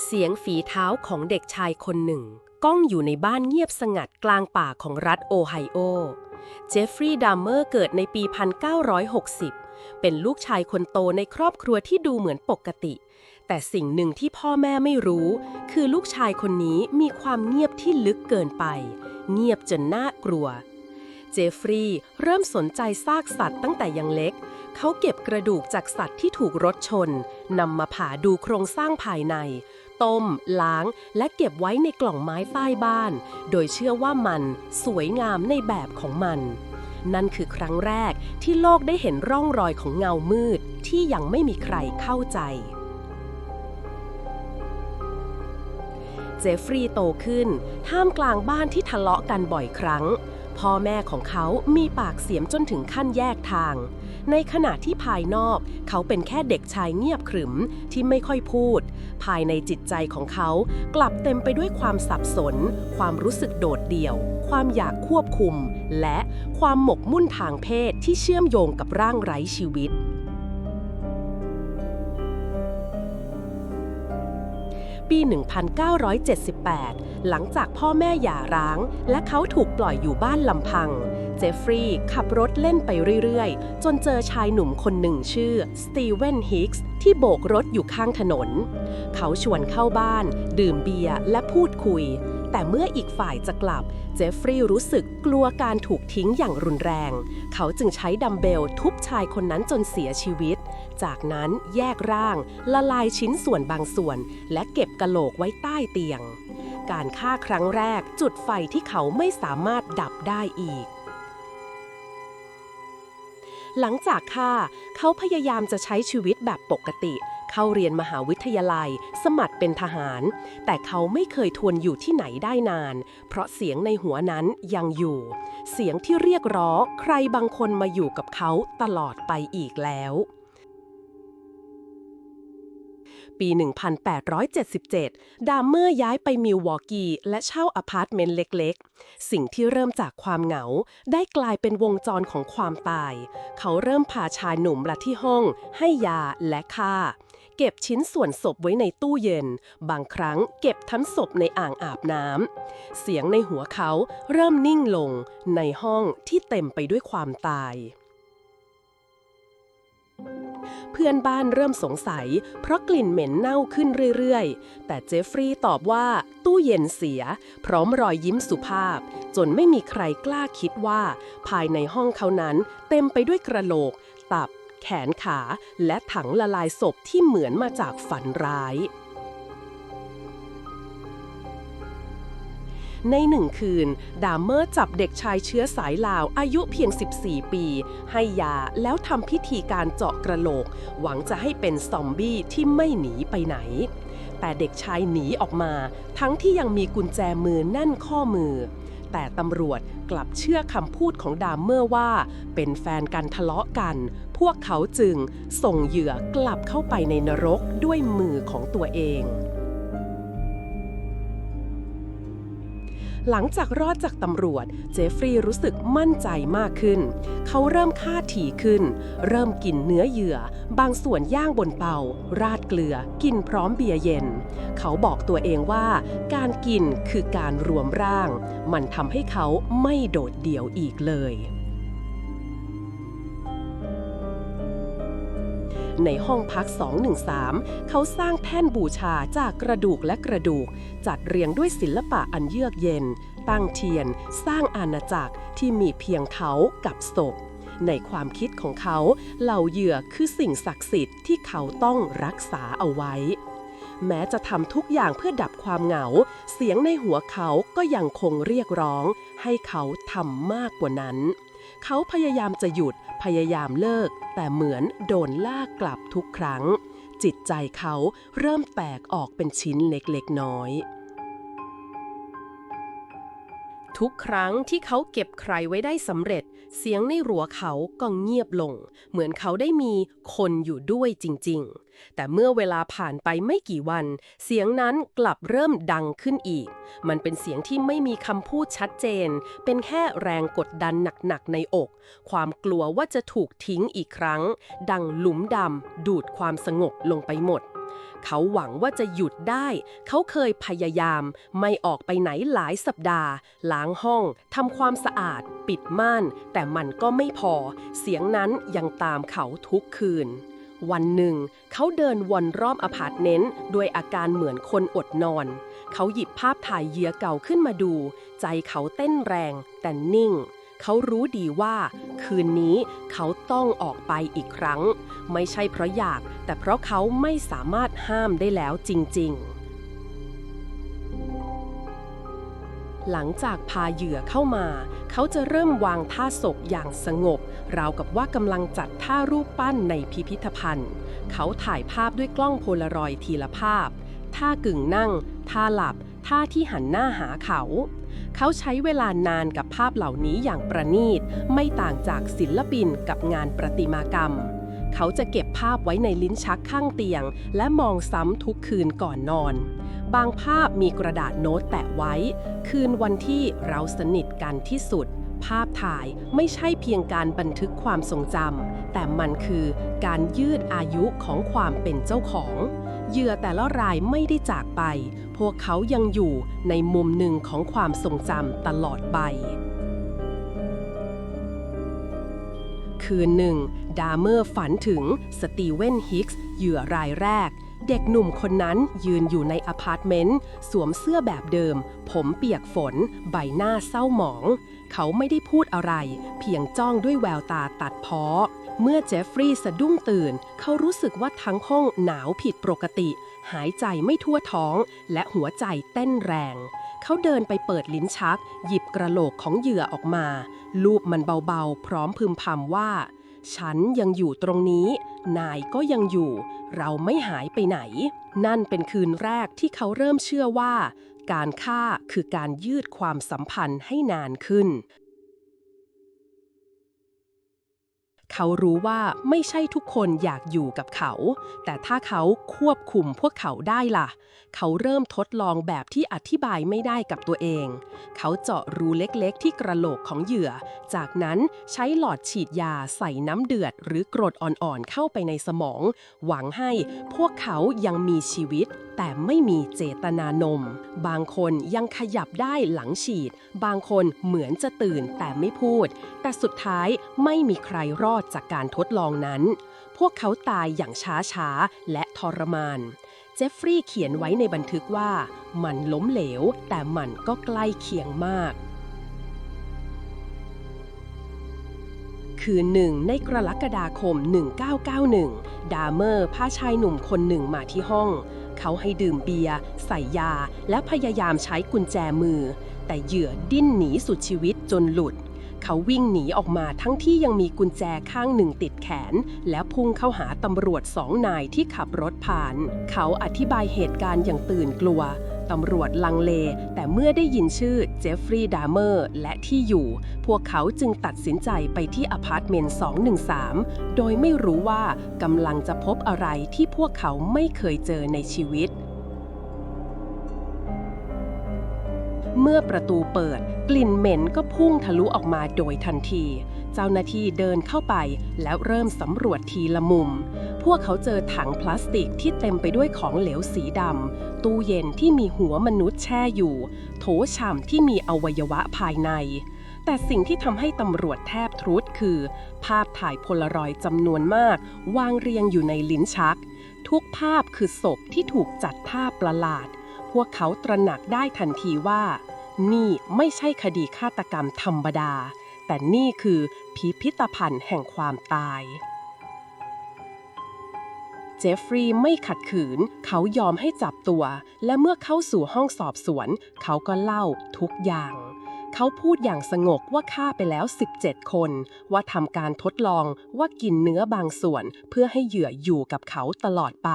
เสียงฝีเท้าของเด็กชายคนหนึ่ง ก้องอยู่ในบ้านเงียบสงัดกลางป่าของรัฐโอไฮโอ เจฟฟรีย์ดัมเมอร์เกิดในปี 1960 เป็นลูกชายคนโตในครอบครัวที่ดูเหมือนปกติ แต่สิ่งหนึ่งที่พ่อแม่ไม่รู้ คือลูกชายคนนี้มีความเงียบที่ลึกเกินไป เงียบจนน่ากลัว เจฟฟรีย์เริ่มสนใจซากสัตว์ตั้งแต่ยังเล็ก เขาเก็บกระดูกจากสัตว์ที่ถูกรถชนนำมาผ่าดูโครงสร้างภายใน ต้ม ล้าง และเก็บไว้ในกล่องไม้ใต้บ้าน โดยเชื่อว่ามันสวยงามในแบบของมัน นั่นคือครั้งแรกที่โลกได้เห็นร่องรอยของเงามืดที่ยังไม่มีใครเข้าใจเจฟฟรีย์โตขึ้น ท่ามกลางบ้านที่ทะเลาะกันบ่อยครั้ง พ่อแม่ของเขามีปากเสียงจนถึงขั้นแยกทาง ในขณะที่ภายนอก เขาเป็นแค่เด็กชายเงียบขรึมที่ไม่ค่อยพูด ภายในจิตใจของเขากลับเต็มไปด้วยความสับสน ความรู้สึกโดดเดี่ยว ความอยากควบคุม และความหมกมุ่นทางเพศที่เชื่อมโยงกับร่างไร้ชีวิต ปี 1978 หลังจากพ่อแม่หย่าร้าง และเขาถูกปล่อยอยู่บ้านลำพัง เจฟฟรีย์ขับรถเล่นไปเรื่อยๆ จนเจอชายหนุ่มคนหนึ่งชื่อสตีเวนฮิกส์ที่โบกรถอยู่ข้างถนน เขาชวนเข้าบ้าน ดื่มเบียร์และพูดคุย แต่เมื่ออีกฝ่ายจะกลับ เจฟฟรีย์รู้สึกกลัวการถูกทิ้งอย่างรุนแรง เขาจึงใช้ดัมเบลทุบชายคนนั้นจนเสียชีวิต จากนั้นแยกร่าง ละลายชิ้นส่วนบางส่วน และเก็บกะโหลกไว้ใต้เตียง การฆ่าครั้งแรกจุดไฟที่เขาไม่สามารถดับได้อีกหลังจากฆ่าเขาพยายามจะใช้ชีวิตแบบปกติ เข้าเรียนมหาวิทยาลัย สมัครเป็นทหาร แต่เขาไม่เคยทวนอยู่ที่ไหนได้นาน เพราะเสียงในหัวนั้นยังอยู่ เสียงที่เรียกร้องใครบางคนมาอยู่กับเขาตลอดไปอีกแล้วปี 1877 ดามเมอร์ย้ายไปมิลวอกกีและเช่าอพาร์ตเมนต์เล็กๆ สิ่งที่เริ่มจากความเหงา ได้กลายเป็นวงจรของความตาย เขาเริ่มพาชายหนุ่มละที่ห้อง ให้ยาและฆ่า ก็บชิ้นส่วนศพไว้ในตู้เย็น บางครั้งเก็บทั้งศพในอ่างอาบน้ำ เสียงในหัวเขาเริ่มนิ่งลงในห้องที่เต็มไปด้วยความตาย เพื่อนบ้านเริ่มสงสัย เพราะกลิ่นเหม็นเน่าขึ้นเรื่อยๆ แต่เจฟฟรีย์ตอบว่าตู้เย็นเสีย พร้อมรอยยิ้มสุภาพ จนไม่มีใครกล้าคิดว่า ภายในห้องเขานั้นเต็มไปด้วยกระโหลก ตับ แขนขา และถังละลายศพที่เหมือนมาจากฝันร้าย ในหนึ่งคืน ดามเมอร์จับเด็กชายเชื้อสายลาวอายุเพียง 14 ปี ให้ยาแล้วทำพิธีการเจาะกระโหลก หวังจะให้เป็นซอมบี้ที่ไม่หนีไปไหน แต่เด็กชายหนีออกมา ทั้งที่ยังมีกุญแจมือแน่นข้อมือ แต่ตำรวจกลับเชื่อคำพูดของดามเมอร์ว่า เป็นแฟนกันทะเลาะกัน พวกเขาจึงส่งเหยื่อกลับเข้าไปในนรกด้วยมือของตัวเอง หลังจากรอดจากตำรวจ เจฟฟรีย์รู้สึกมั่นใจมากขึ้น เขาเริ่มฆ่าถี่ขึ้น เริ่มกินเนื้อเหยื่อ บางส่วนย่างบนเตา ราดเกลือ กินพร้อมเบียร์เย็น เขาบอกตัวเองว่า การกินคือการรวมร่าง มันทำให้เขาไม่โดดเดี่ยวอีกเลย ในห้องพัก 213 เขาสร้างแท่นบูชาจากกระดูกและกระดูก จัดเรียงด้วยศิลปะอันเยือกเย็น ตั้งเทียน สร้างอาณาจักรที่มีเพียงเขากับศพ ในความคิดของเขา เหล่าเหยื่อคือสิ่งศักดิ์สิทธิ์ที่เขาต้องรักษาเอาไว้ แม้จะทำทุกอย่างเพื่อดับความเหงา เสียงในหัวเขาก็ยังคงเรียกร้อง ให้เขาทำมากกว่านั้น เขาพยายามจะหยุดพยายามเลิก แต่เหมือนโดนลากกลับทุกครั้ง จิตใจเขาเริ่มแตกออกเป็นชิ้นเล็กๆน้อย ทุกครั้งที่เขาเก็บใครไว้ได้สำเร็จ เสียงในรัวเขาก็เงียบลง เหมือนเขาได้มีคนอยู่ด้วยจริง ๆ แต่เมื่อเวลาผ่านไปไม่กี่วัน เสียงนั้นกลับเริ่มดังขึ้นอีก มันเป็นเสียงที่ไม่มีคำพูดชัดเจน เป็นแค่แรงกดดันหนักๆในอก ความกลัวว่าจะถูกทิ้งอีกครั้ง ดังหลุมดำดูดความสงบลงไปหมด เขาหวังว่าจะหยุดได้ เขาเคยพยายาม ไม่ออกไปไหนหลายสัปดาห์ ล้างห้องทำความสะอาด ปิดม่าน แต่มันก็ไม่พอ เสียงนั้นยังตามเขาทุกคืน วันหนึ่ง เขาเดินวนรอบอพาร์ตเมนต์ด้วยอาการเหมือนคนอดนอน เขาหยิบภาพถ่ายเหยื่อเก่าขึ้นมาดู ใจเขาเต้นแรง แต่นิ่ง เขารู้ดีว่า คืนนี้เขาต้องออกไปอีกครั้ง ไม่ใช่เพราะอยาก แต่เพราะเขาไม่สามารถห้ามได้แล้วจริง ๆหลังจากพาเหยื่อเข้ามา เขาจะเริ่มวางท่าศพอย่างสงบ ราวกับว่ากำลังจัดท่ารูปปั้นในพิพิธภัณฑ์ เขาถ่ายภาพด้วยกล้องโพลารอยด์ทีละภาพ ท่ากึ่งนั่ง ท่าหลับ ท่าที่หันหน้าหาเขา เขาใช้เวลานานกับภาพเหล่านี้อย่างประณีต ไม่ต่างจากศิลปินกับงานประติมากรรม เขาจะเก็บภาพไว้ในลิ้นชักข้างเตียง และมองซ้ำทุกคืนก่อนนอน บางภาพมีกระดาษโน้ตแตะไว้ คืนวันที่เราสนิทกันที่สุด ภาพถ่ายไม่ใช่เพียงการบันทึกความทรงจำแต่มันคือการยืดอายุของความเป็นเจ้าของเหยื่อแต่ละรายไม่ได้จากไป วกเขายังอยู่ในมุมหนึ่งของความทรงจำตลอดไป คืนหนึ่ง ดาเมอร์ฝันถึงสตีเวนฮิกส์เหยื่อรายแรก เด็กหนุ่มคนนั้นยืนอยู่ในอพาร์ตเมนต์ สวมเสื้อแบบเดิม ผมเปียกฝน ใบหน้าเศร้าหมอง เขาไม่ได้พูดอะไร เพียงจ้องด้วยแววตาตัดพ้อเมื่อเจฟฟรีย์สะดุ้งตื่น เขารู้สึกว่าทั้งห้องหนาวผิดปกติ หายใจไม่ทั่วท้อง และหัวใจเต้นแรง เขาเดินไปเปิดลิ้นชัก หยิบกระโหลกของเหยื่อออกมา ลูบมันเบาๆ พร้อมพึมพำว่า ฉันยังอยู่ตรงนี้ นายก็ยังอยู่ เราไม่หายไปไหน นั่นเป็นคืนแรกที่เขาเริ่มเชื่อว่า การฆ่าคือการยืดความสัมพันธ์ให้นานขึ้น เขารู้ว่าไม่ใช่ทุกคนอยากอยู่กับเขา แต่ถ้าเขาควบคุมพวกเขาได้ล่ะ เขาเริ่มทดลองแบบที่อธิบายไม่ได้กับตัวเอง เขาเจาะรูเล็กๆ ที่กระโหลกของเหยื่อ จากนั้นใช้หลอดฉีดยาใส่น้ำเดือด หรือกรดอ่อนๆเข้าไปในสมอง หวังให้พวกเขายังมีชีวิต แต่ไม่มีเจตนานม บางคนยังขยับได้หลังฉีด บางคนเหมือนจะตื่นแต่ไม่พูด แต่สุดท้ายไม่มีใครรอดจากการทดลองนั้น พวกเขาตายอย่างช้าๆและทรมาน เจฟฟรีย์เขียนไว้ในบันทึกว่า มันล้มเหลว แต่มันก็ใกล้เคียงมาก คืนหนึ่งในกรกฎาคม 1991 ดาเมอร์พาชายหนุ่มคนหนึ่งมาที่ห้อง เขาให้ดื่มเบียร์ใส่ยา และพยายามใช้กุญแจมือ แต่เหยื่อดิ้นหนีสุดชีวิตจนหลุด เขาวิ่งหนีออกมาทั้งที่ยังมีกุญแจข้างหนึ่งติดแขน และพุ่งเข้าหาตำรวจสองนายที่ขับรถผ่าน เขาอธิบายเหตุการณ์อย่างตื่นกลัวตำรวจลังเล แต่เมื่อได้ยินชื่อเจฟฟรีย์ดาเมอร์และที่อยู่ พวกเขาจึงตัดสินใจไปที่อพาร์ตเมนต์ 213 โดยไม่รู้ว่ากำลังจะพบอะไรที่พวกเขาไม่เคยเจอในชีวิต เมื่อประตูเปิด กลิ่นเหม็นก็พุ่งทะลุออกมาโดยทันที เจ้าหน้าที่เดินเข้าไปแล้วเริ่มสำรวจทีละมุม พวกเขาเจอถังพลาสติกที่เต็มไปด้วยของเหลวสีดำ ตู้เย็นที่มีหัวมนุษย์แช่อยู่ โถชามที่มีอวัยวะภายใน แต่สิ่งที่ทำให้ตำรวจแทบทรุดคือ ภาพถ่ายโพลารอยด์จำนวนมาก วางเรียงอยู่ในลิ้นชัก ทุกภาพคือศพที่ถูกจัดท่าประหลาด พวกเขาตระหนักได้ทันทีว่า นี่ไม่ใช่คดีฆาตกรรมธรรมดา แต่นี่คือพิพิธภัณฑ์แห่งความตาย เจฟฟรีย์ไม่ขัดขืน เขายอมให้จับตัว และเมื่อเข้าสู่ห้องสอบสวน เขาก็เล่าทุกอย่าง เขาพูดอย่างสงบว่าฆ่าไปแล้ว 17 คน ว่าทำการทดลองว่ากินเนื้อบางส่วน เพื่อให้เหยื่ออยู่กับเขาตลอดไป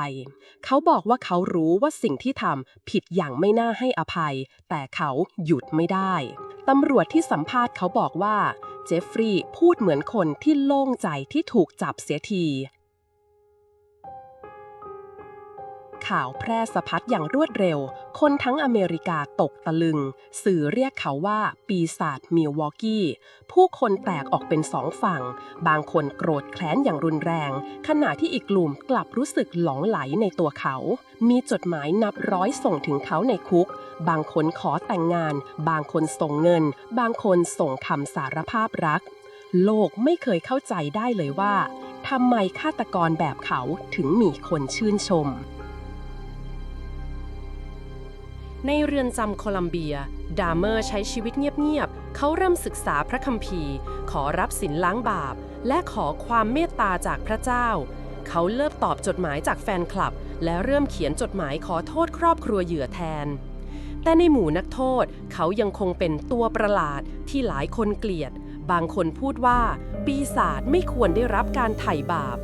เขาบอกว่าเขารู้ว่าสิ่งที่ทำผิดอย่างไม่น่าให้อภัย แต่เขาหยุดไม่ได้ ตำรวจที่สัมภาษณ์เขาบอกว่า เจฟฟรีย์พูดเหมือนคนที่โล่งใจที่ถูกจับเสียที ข่าวแพร่สะพัดอย่างรวดเร็ว คนทั้งอเมริกาตกตะลึง สื่อเรียกเขาว่าปีศาจมิลวอกกี้ ผู้คนแตกออกเป็นสองฝั่ง บางคนโกรธแค้นอย่างรุนแรง ขณะที่อีกกลุ่มกลับรู้สึกหลงไหลในตัวเขา มีจดหมายนับร้อยส่งถึงเขาในคุก บางคนขอแต่งงาน บางคนส่งเงิน บางคนส่งคำสารภาพรัก โลกไม่เคยเข้าใจได้เลยว่าทำไมฆาตกรแบบเขาถึงมีคนชื่นชม ในเรือนจำโคลัมเบีย ดามเมอร์ใช้ชีวิตเงียบๆ เขาเริ่มศึกษาพระคัมภีร์ ขอรับสินล้างบาป และขอความเมตตาจากพระเจ้า เขาเลิกตอบจดหมายจากแฟนคลับ และเริ่มเขียนจดหมายขอโทษครอบครัวเหยื่อแทน แต่ในหมู่นักโทษเขายังคงเป็นตัวประหลาดที่หลายคนเกลียด บางคนพูดว่า ปีศาจไม่ควรได้รับการไถ่บาป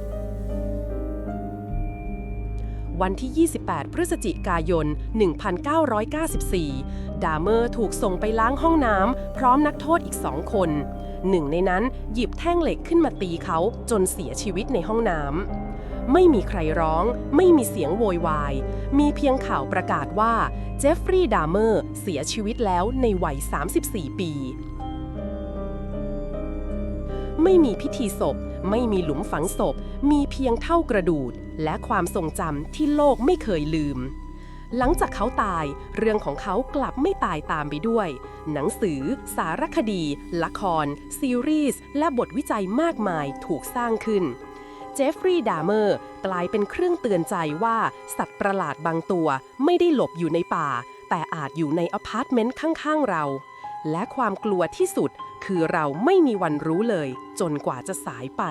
วันที่ 28 พฤศจิกายน 1994 ดาเมอร์ถูกส่งไปล้างห้องน้ำพร้อมนักโทษอีกสองคน หนึ่งในนั้นหยิบแท่งเหล็กขึ้นมาตีเขาจนเสียชีวิตในห้องน้ำ ไม่มีใครร้อง ไม่มีเสียงโวยวาย มีเพียงข่าวประกาศว่าเจฟฟรีย์ดาเมอร์เสียชีวิตแล้วในวัย 34 ปี ไม่มีพิธีศพ ไม่มีหลุมฝังศพ มีเพียงเท่ากระดูดและความทรงจำที่โลกไม่เคยลืม หลังจากเขาตาย เรื่องของเขากลับไม่ตายตามไปด้วย หนังสือ สารคดี ละคร ซีรีส์ และบทวิจัยมากมายถูกสร้างขึ้นเจฟฟรีย์ดาเมอร์กลายเป็นเครื่องเตือนใจว่าสัตว์ประหลาดบางตัวไม่ได้หลบอยู่ในป่า แต่อาจอยู่ในอพาร์ตเมนต์ข้างๆเรา และความกลัวที่สุด คือเราไม่มีวันรู้เลย จนกว่าจะสายไป